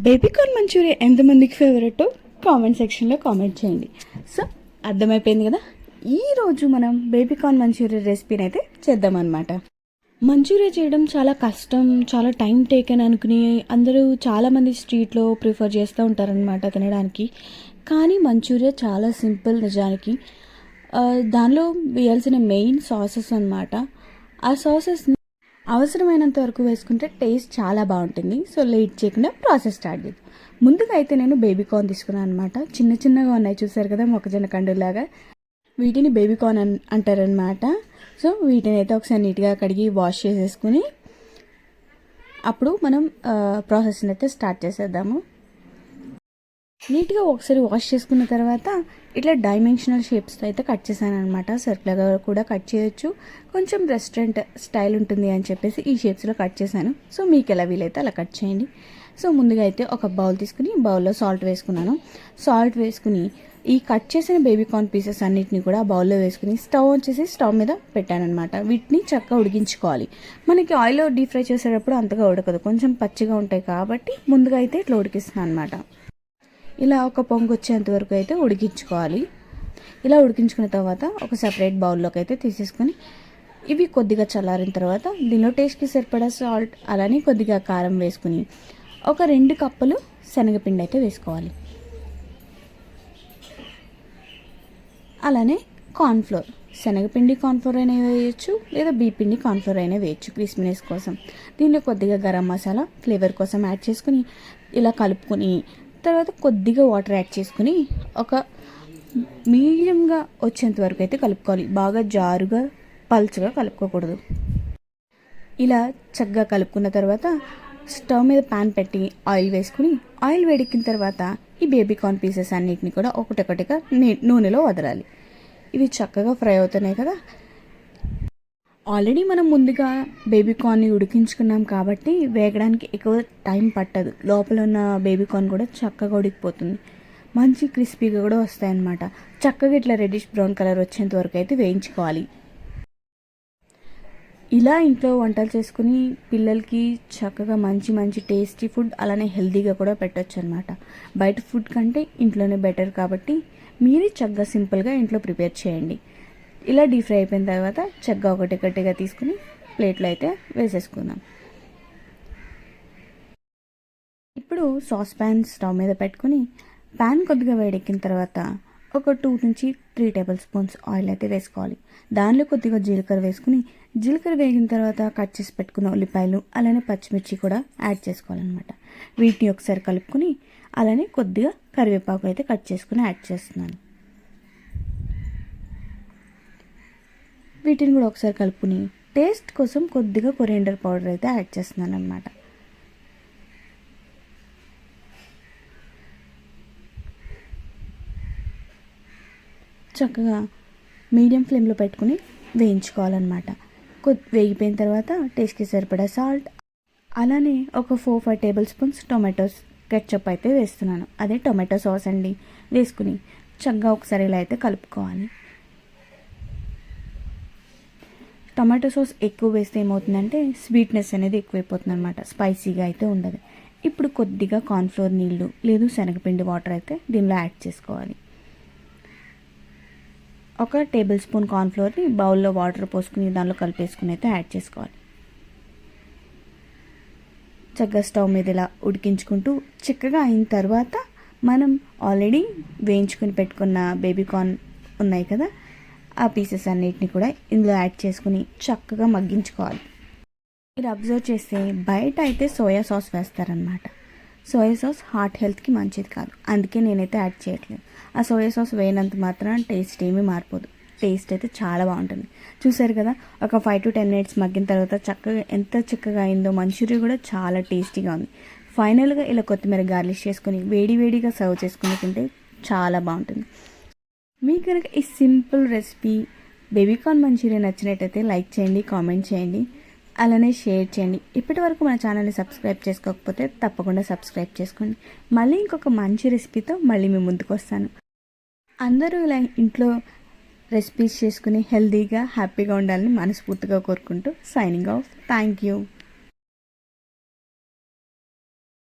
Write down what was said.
Baby corn Manchuria ఎంతమందికి favourite comment సెక్షన్లో comment చేయండి. సో అర్థమైపోయింది కదా? ఈరోజు మనం బేబీకార్న్ మంచూరియా రెసిపీని అయితే చేద్దామన్నమాట. మంచూరియా చేయడం చాలా కష్టం చాలా టైం టేకన్ అనుకుని అందరూ చాలామంది స్ట్రీట్లో ప్రిఫర్ చేస్తూ ఉంటారనమాట తినడానికి. కానీ మంచూరియా చాలా సింపుల్ నిజానికి. దానిలో వేయాల్సిన మెయిన్ సాసెస్ అనమాట ఆ సాసెస్ని అవసరమైనంత వరకు వేసుకుంటే టేస్ట్ చాలా బాగుంటుంది. సో లేట్ చేయకుండా ప్రాసెస్ స్టార్ట్ చేద్దాం. ముందుగా అయితే నేను బేబీ కార్న్ తీసుకున్నాను అనమాట చిన్న చిన్నగా ఉన్నాయి చూసారు కదా మొక్కజొన్న కండులాగా వీటిని బేబీ కార్న్ అన్ అంటారనమాట సో వీటిని అయితే ఒకసారి నీట్గా కడిగి వాష్ చేసేసుకుని అప్పుడు మనం ప్రాసెస్ని అయితే స్టార్ట్ చేసేద్దాము. నీట్గా ఒకసారి వాష్ చేసుకున్న తర్వాత ఇట్లా డైమెన్షనల్ షేప్స్తో అయితే కట్ చేశాను అనమాట సర్కులర్గా కూడా కట్ చేయొచ్చు. కొంచెం రెస్టారెంట్ స్టైల్ ఉంటుంది అని చెప్పేసి ఈ షేప్స్లో కట్ చేశాను. సో మీకు ఎలా వీలైతే అలా కట్ చేయండి. సో ముందుగా అయితే ఒక బౌల్ తీసుకుని బౌల్లో సాల్ట్ వేసుకున్నాను. సాల్ట్ వేసుకుని ఈ కట్ చేసిన బేబీ కార్న్ పీసెస్ అన్నిటిని కూడా బౌల్లో వేసుకుని స్టవ్ వచ్చేసి స్టవ్ మీద పెట్టానమాట వీటిని చక్కగా ఉడికించుకోవాలి. మనకి ఆయిల్లో డీప్ ఫ్రై చేసేటప్పుడు అంతగా ఉడకదు. కొంచెం పచ్చిగా ఉంటాయి కాబట్టి ముందుగా అయితే ఇట్లా ఉడికిస్తున్నాను అనమాట ఇలా ఒక పొంగు వచ్చేంత వరకు అయితే ఉడికించుకోవాలి. ఇలా ఉడికించుకున్న తర్వాత ఒక సపరేట్ బౌల్లోకి అయితే తీసేసుకొని ఇవి కొద్దిగా చల్లారిన తర్వాత దీనిలో టేస్ట్కి సరిపడా సాల్ట్ అలానే కొద్దిగా కారం వేసుకుని ఒక రెండు కప్పులు శనగపిండి అయితే వేసుకోవాలి. అలానే కార్న్ఫ్లోర్ శనగపిండి కార్న్ఫ్లోర్ అయినా వేయచ్చు లేదా బీపిండి కార్న్ఫ్లోర్ అయినా వేయచ్చు క్రిస్మీనెస్ కోసం. దీనిలో కొద్దిగా గరం మసాలా ఫ్లేవర్ కోసం యాడ్ చేసుకుని ఇలా కలుపుకొని తర్వాత కొద్దిగా వాటర్ యాడ్ చేసుకుని ఒక మీడియంగా వచ్చేంత వరకు అయితే కలుపుకోవాలి. బాగా జారుగా పల్చగా కలుపుకోకూడదు. ఇలా చక్కగా కలుపుకున్న తర్వాత స్టవ్ మీద పాన్ పెట్టి ఆయిల్ వేసుకుని ఆయిల్ వేడెక్కిన తర్వాత ఈ బేబీ కార్న్ పీసెస్ అన్నిటిని కూడా ఒకటొకటిగా నీ- నూనెలో వదలాలి. ఇవి చక్కగా ఫ్రై అవుతున్నాయి కదా. ఆల్రెడీ మనం ముందుగా బేబీ కార్న్ని ఉడికించుకున్నాం కాబట్టి వేగడానికి ఎక్కువ టైం పట్టదు. లోపల ఉన్న బేబీ కార్న్ కూడా చక్కగా ఉడికిపోతుంది. మంచి క్రిస్పీగా కూడా వస్తాయన్నమాట. చక్కగా ఇట్లా రెడ్డిష్ బ్రౌన్ కలర్ వచ్చేంత వరకు అయితే వేయించుకోవాలి. ఇలా ఇంట్లో వంటలు చేసుకుని పిల్లలకి చక్కగా మంచి మంచి టేస్టీ ఫుడ్ అలానే హెల్తీగా కూడా పెట్టచ్చు అనమాట బయట ఫుడ్ కంటే ఇంట్లోనే బెటర్ కాబట్టి మీరే చక్కగా సింపుల్గా ఇంట్లో ప్రిపేర్ చేయండి. ఇలా డీప్ ఫ్రై అయిపోయిన తర్వాత చక్కగా ఒకటి ఒకటిగా తీసుకుని ప్లేట్లో అయితే వేసేసుకుందాం. ఇప్పుడు సాస్ ప్యాన్ స్టవ్ మీద పెట్టుకుని ప్యాన్ కొద్దిగా వేడెక్కిన తర్వాత ఒక టూ నుంచి త్రీ టేబుల్ స్పూన్స్ ఆయిల్ అయితే వేసుకోవాలి. దానిలో కొద్దిగా జీలకర్ర వేసుకుని జీలకర్ర వేగిన తర్వాత కట్ చేసి పెట్టుకున్న ఉల్లిపాయలు అలానే పచ్చిమిర్చి కూడా యాడ్ చేసుకోవాలన్నమాట. వీటిని ఒకసారి కలుపుకుని అలానే కొద్దిగా కరివేపాకు అయితే కట్ చేసుకుని యాడ్ చేస్తున్నాను. వీటిని కూడా ఒకసారి కలుపుకుని టేస్ట్ కోసం కొద్దిగా కొరియండర్ పౌడర్ అయితే యాడ్ చేస్తున్నాను అనమాట చక్కగా మీడియం ఫ్లేమ్లో పెట్టుకుని వేయించుకోవాలన్నమాట. కొద్ది వేగిపోయిన తర్వాత టేస్ట్కి సరిపడా సాల్ట్ అలానే ఒక four five tablespoons tomatoes ketchup అయితే వేస్తున్నాను. అదే టొమాటో సాస్ అండి. వేసుకుని చక్కగా ఒకసారి ఇలా అయితే కలుపుకోవాలి. టమాటో సాస్ ఎక్కువ వేస్తే ఏమవుతుందంటే స్వీట్నెస్ అనేది ఎక్కువైపోతుంది అనమాట స్పైసీగా అయితే ఉండదు. ఇప్పుడు కొద్దిగా కార్న్ఫ్లోర్ నీళ్ళు లేదు శనగపిండి వాటర్ అయితే దీనిలో యాడ్ చేసుకోవాలి. ఒక టేబుల్ స్పూన్ కార్న్ఫ్లోర్ని బౌల్లో వాటర్ పోసుకుని దానిలో కలిపేసుకుని అయితే యాడ్ చేసుకోవాలి. చక్కగా స్టవ్ మీద ఇలా ఉడికించుకుంటూ చక్కగా అయిన తర్వాత మనం ఆల్రెడీ వేయించుకుని పెట్టుకున్న బేబీ కార్న్ ఉన్నాయి కదా ఆ పీసెస్ అన్నిటిని కూడా ఇందులో యాడ్ చేసుకుని చక్కగా మగ్గించుకోవాలి. మీరు అబ్జర్వ్ చేస్తే బయట అయితే సోయా సాస్ వేస్తారనమాట సోయా సాస్ హార్ట్ హెల్త్కి మంచిది కాదు. అందుకే నేనైతే యాడ్ చేయట్లేదు. ఆ సోయా సాస్ వేయనంత మాత్రం టేస్ట్ ఏమీ మారిపోదు. టేస్ట్ అయితే చాలా బాగుంటుంది. చూసారు కదా ఒక ఫైవ్ టు టెన్ మినిట్స్ మగ్గిన తర్వాత చక్కగా ఎంత చక్కగా అయిందో మంచూరియా కూడా చాలా టేస్టీగా ఉంది. ఫైనల్గా ఇలా కొత్తిమీర గార్లిష్ చేసుకొని వేడి వేడిగా సర్వ్ చేసుకుని తింటే చాలా బాగుంటుంది. మీకు కనుక ఈ simple recipe baby corn Manchurian నచ్చినట్టయితే లైక్ చేయండి కామెంట్ చేయండి అలానే షేర్ చేయండి. ఇప్పటి వరకు మన ఛానల్ని సబ్స్క్రైబ్ చేసుకోకపోతే తప్పకుండా సబ్స్క్రైబ్ చేసుకోండి. మళ్ళీ ఇంకొక మంచి రెసిపీతో మళ్ళీ మీ ముందుకు వస్తాను. అందరూ ఇలా ఇంట్లో రెసిపీస్ చేసుకుని హెల్తీగా హ్యాపీగా ఉండాలని మనస్ఫూర్తిగా కోరుకుంటూ సైనింగ్ ఆఫ్ థ్యాంక్ యూ